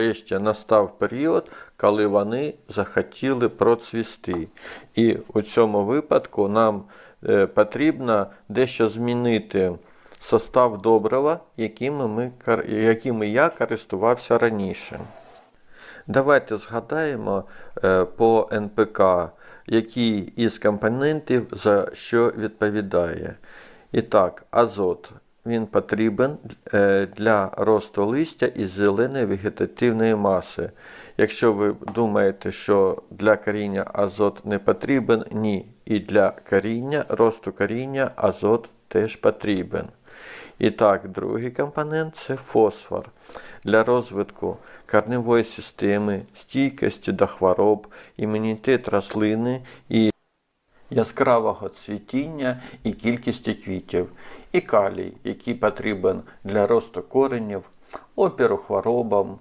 нарешті настав період, коли вони захотіли процвісти. І у цьому випадку нам е, потрібно дещо змінити состав добрива, якими, ми, якими я користувався раніше. Давайте згадаємо е, по НПК, який із компонентів за що відповідає. І так, азот. Він потрібен е, для росту листя і зеленої вегетативної маси. Якщо ви думаєте, що для коріння азот не потрібен, ні. І для коріння, росту коріння азот теж потрібен. І так, другий компонент це фосфор. Для розвитку корневої системи, стійкості до хвороб, імунітет рослини і яскравого цвітіння і кількості квітів, і калій, який потрібен для росту коренів, опіру хворобам,